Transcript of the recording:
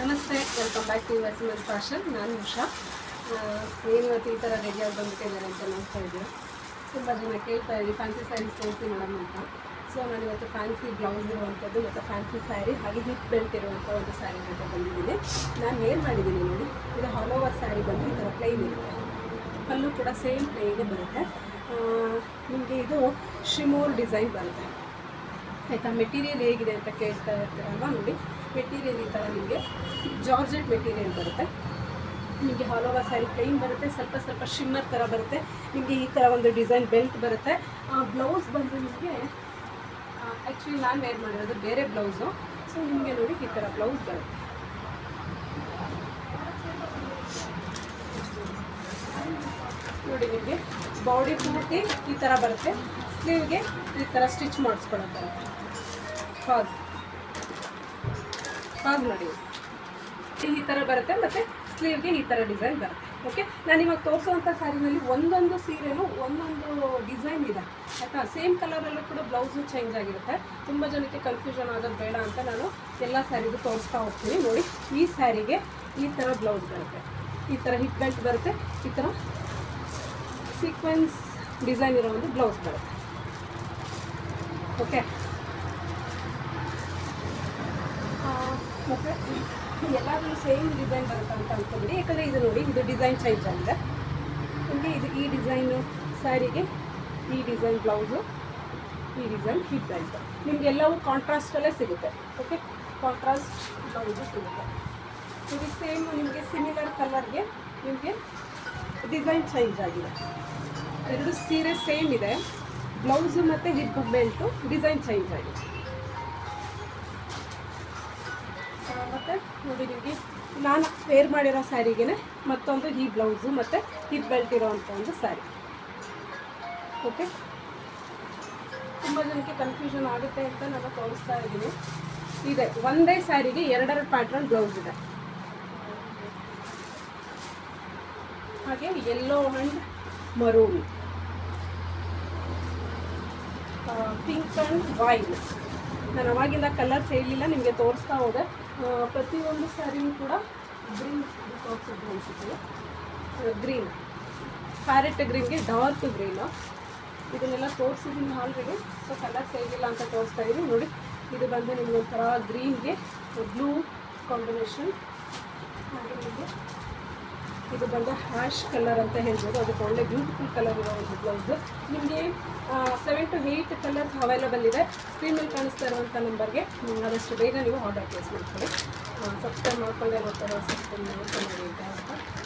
ನಮಸ್ತೆ welcome back to S S fashion ನಾನು ಉಷಾ. ಏನು ಇವತ್ತು ಈ ಥರ ರೆಡಿಯಾಗಿ ಬಂದ್ಬಿಟ್ಟಿದ್ದಾರೆ ಅಂತ ನೋಡ್ತಾ ಇದ್ದೀವಿ ತುಂಬ ಜನ ಕೇಳ್ತಾ ಇದ್ದೀವಿ ಫ್ಯಾನ್ಸಿ ಸ್ಯಾರೀಸ್ ತೋರಿಸಿ ಮೇಡಮ್ ಅಂತ. ಸೊ ನಾನು ಇವತ್ತು ಫ್ಯಾನ್ಸಿ ಬ್ಲೌಸ್ ಇರುವಂಥದ್ದು ಮತ್ತು ಫ್ಯಾನ್ಸಿ ಸ್ಯಾರಿ ಹಾಗೆ ಹಿಪ್ ಬೆಲ್ಟ್ ಇರುವಂಥ ಒಂದು ಸ್ಯಾರಿ ಅಂತ ಬಂದಿದ್ದೀನಿ. ನಾನು ಏನು ಮಾಡಿದ್ದೀನಿ ನೋಡಿ, ಇದು ಹಾಲ್ ಓವರ್ ಸ್ಯಾರಿ ಬಂದು ಈ ಥರ ಪ್ಲೈನ್ ಇರುತ್ತೆ. ಅಲ್ಲೂ ಕೂಡ ಸೇಮ್ ಪ್ಲೈಗೆ ಬರುತ್ತೆ. ನಿಮಗೆ ಇದು ಶಿಮೋರ್ ಡಿಸೈನ್ ಬರುತ್ತೆ. ಆಯಿತಾ? ಮೆಟೀರಿಯಲ್ ಹೇಗಿದೆ ಅಂತ ಕೇಳ್ತಾ ಇರ್ತೀರಲ್ವ ನೋಡಿ. ಮೆಟೀರಿಯಲ್ ಈ ಥರ ನಿಮಗೆ ಜಾರ್ಜೆಟ್ ಮೆಟೀರಿಯಲ್ ಬರುತ್ತೆ. ನಿಮಗೆ ಹಾಲ್ ಓವರ್ ಸ್ಯಾರಿ ಪ್ಲೈನ್ ಬರುತ್ತೆ, ಸ್ವಲ್ಪ ಸ್ವಲ್ಪ ಶಿಮ್ಮರ್ ಥರ ಬರುತ್ತೆ. ನಿಮಗೆ ಈ ಥರ ಒಂದು ಡಿಸೈನ್ ಬೆಲ್ಟ್ ಬರುತ್ತೆ. ಬ್ಲೌಸ್ ಬಂದು ನಿಮಗೆ ಆ್ಯಕ್ಚುಲಿ ನಾನು ವೇರ್ ಮಾಡಿರೋದು ಬೇರೆ ಬ್ಲೌಸು ಸೊ ನಿಮಗೆ ನೋಡಿ ಈ ಥರ ಬ್ಲೌಸ್ ಬರುತ್ತೆ. ನೋಡಿ ನಿಮಗೆ ಬಾಡಿ ಪೂರ್ತಿ ಈ ಥರ ಬರುತ್ತೆ. ಸ್ಲೀವ್ಗೆ ಈ ಥರ ಸ್ಟಿಚ್ ಮಾಡಿಸ್ಕೊಳ್ಳೋದು ಬರುತ್ತೆ. ಹಾಗೆ ಹಾಗೆ ನೋಡಿ. ಈ ಥರ ಬರುತ್ತೆ ಮತ್ತು ಸ್ಲೀವ್ಗೆ ಈ ಥರ ಡಿಸೈನ್ ಬರುತ್ತೆ. ಓಕೆ ನಾನು ಇವಾಗ ತೋರಿಸುವಂಥ ಸ್ಯಾರಿನಲ್ಲಿ ಒಂದೊಂದು ಸೀರೆನೂ ಒಂದೊಂದು ಡಿಸೈನ್ ಇದೆ. ಆಯಿತಾ? ಸೇಮ್ ಕಲರಲ್ಲೂ ಕೂಡ ಬ್ಲೌಸು ಚೇಂಜ್ ಆಗಿರುತ್ತೆ. ತುಂಬ ಜನಕ್ಕೆ ಕನ್ಫ್ಯೂಷನ್ ಆಗೋದು ಬೇಡ ಅಂತ ನಾನು ಎಲ್ಲ ಸ್ಯಾರಿಗೂ ತೋರಿಸ್ತಾ ಹೋಗ್ತೀನಿ. ನೋಡಿ, ಈ ಸ್ಯಾರಿಗೆ ಈ ಥರ ಬ್ಲೌಸ್ ಬರುತ್ತೆ. ಈ ಥರ ಹಿಪ್ ಬೆಲ್ಟ್ ಬರುತ್ತೆ. ಈ ಥರ ಸೀಕ್ವೆನ್ಸ್ ಡಿಸೈನ್ ಇರೋ ಒಂದು ಬ್ಲೌಸ್ ಬರುತ್ತೆ. ಓಕೆ ಮತ್ತು ಎಲ್ಲಾದರೂ ಸೇಮ್ ಡಿಸೈನ್ ಬರುತ್ತೆ ಅಂತ ಅಂದ್ಕೊಂಬಿಡಿ ಯಾಕಂದರೆ ಇದು ನೋಡಿ, ಇದು ಡಿಸೈನ್ ಚೇಂಜ್ ಆಗಿದೆ. ನಿಮಗೆ ಇದು ಈ ಡಿಸೈನು ಸ್ಯಾರಿಗೆ ಈ ಡಿಸೈನ್ ಬ್ಲೌಸು ಈ ಡಿಸೈನ್ ಹಿಪ್ ನಿಮ್ಗೆ ನಿಮಗೆಲ್ಲವೂ ಕಾಂಟ್ರಾಸ್ಟಲ್ಲೇ ಸಿಗುತ್ತೆ. ಓಕೆ ಕಾಂಟ್ರಾಸ್ಟ್ ಬ್ಲೌಸು ಸಿಗುತ್ತೆ. ಇದು ಸೇಮ್ ನಿಮಗೆ ಸಿಮಿಲರ್ ಕಲರ್ಗೆ ನಿಮಗೆ ಡಿಸೈನ್ ಚೇಂಜ್ ಆಗಿದೆ. ಎರಡು ಸೀರೆ ಸೇಮ್ ಇದೆ. ಬ್ಲೌಸು ಮತ್ತು ಹಿಪ್ ಬೆಲ್ಟು ಡಿಸೈನ್ ಚೇಂಜ್ ಆಗಿದೆ. ಮತ್ತು ನೋಡಿ ನಿಮಗೆ ನಾನು ವೇರ್ ಮಾಡಿರೋ ಸ್ಯಾರಿಗೆ ಮತ್ತೊಂದು ಈ ಬ್ಲೌಸು ಮತ್ತು ಹಿಪ್ ಬೆಲ್ಟ್ ಇರೋವಂಥ ಒಂದು ಸ್ಯಾರಿ. ಓಕೆ ತುಂಬ ಜನಕ್ಕೆ ಕನ್ಫ್ಯೂಷನ್ ಆಗುತ್ತೆ ಅಂತ ನಾನು ತೋರಿಸ್ತಾ ಇದ್ದೀನಿ. ಇದೆ, ಒಂದೇ ಸ್ಯಾರಿಗೆ ಎರಡೆರಡು ಪ್ಯಾಟ್ರನ್ ಬ್ಲೌಸ್ ಇದೆ. ಹಾಗೆ yellow and maroon pink and white ನಾನು ಅವಾಗಿಂದ ಕಲರ್ಸ್ ಹೇಳಲಿಲ್ಲ ನಿಮಗೆ ತೋರಿಸ್ತಾ ಹೋದೆ. ಪ್ರತಿಯೊಂದು ಸ್ಯಾರಿಯೂ ಕೂಡ ಗ್ರೀನ್ ತೋರಿಸಿದ್ದು ಅನಿಸುತ್ತೆ. ಗ್ರೀನ್. ಪ್ಯಾರೆಟ್ ಗ್ರೀನ್ಗೆ ಡಾರ್ಕ್ ಗ್ರೀನು ಇದನ್ನೆಲ್ಲ ತೋರಿಸಿದ್ದೀನಿ ಆಲ್ರೆಡಿ ಸೊ ಕಲರ್ಸ್ ಹೇಗಿಲ್ಲ ಅಂತ ತೋರಿಸ್ತಾ ಇದ್ದೀನಿ. ನೋಡಿ, ಇದು ಬಂದು ನಿಮ್ಗೆ ಒಂಥರ ಗ್ರೀನ್ಗೆ ಬ್ಲೂ ಕಾಂಬಿನೇಷನ್ ಹಾಗೆ ನಿಮಗೆ ಇದು ಬಂದು ಹ್ಯಾಶ್ ಕಲರ್ ಅಂತ ಹೇಳ್ಬೋದು. ಅದಕ್ಕೆ ಒಳ್ಳೆ ಬ್ಯೂಟಿಫುಲ್ ಕಲರ್ ಇರೋ ಒಂದು ಬ್ಲೌಸ್ ನಿಮಗೆ seven to eight colours available ಇದೆ ಸ್ಕ್ರೀನಲ್ಲಿ ಕಾಣಿಸ್ತಾ ಇರುವಂಥ ನಂಬರ್ಗೆ ಆದಷ್ಟು ಬೇಗ ನೀವು ಆರ್ಡರ್ ಪ್ಲೇಸ್ ಮಾಡ್ಕೊಳ್ಳಿ. ಸಬ್ಸ್ಕ್ರೈಬ್ ಮಾಡ್ಕೊಂಡೇ ಬರ್ತಾರೆ ಸಬ್ಸ್ಕ್ರೈಬ್ ಮಾಡ್ಕೊಂಡು ಅಂತ.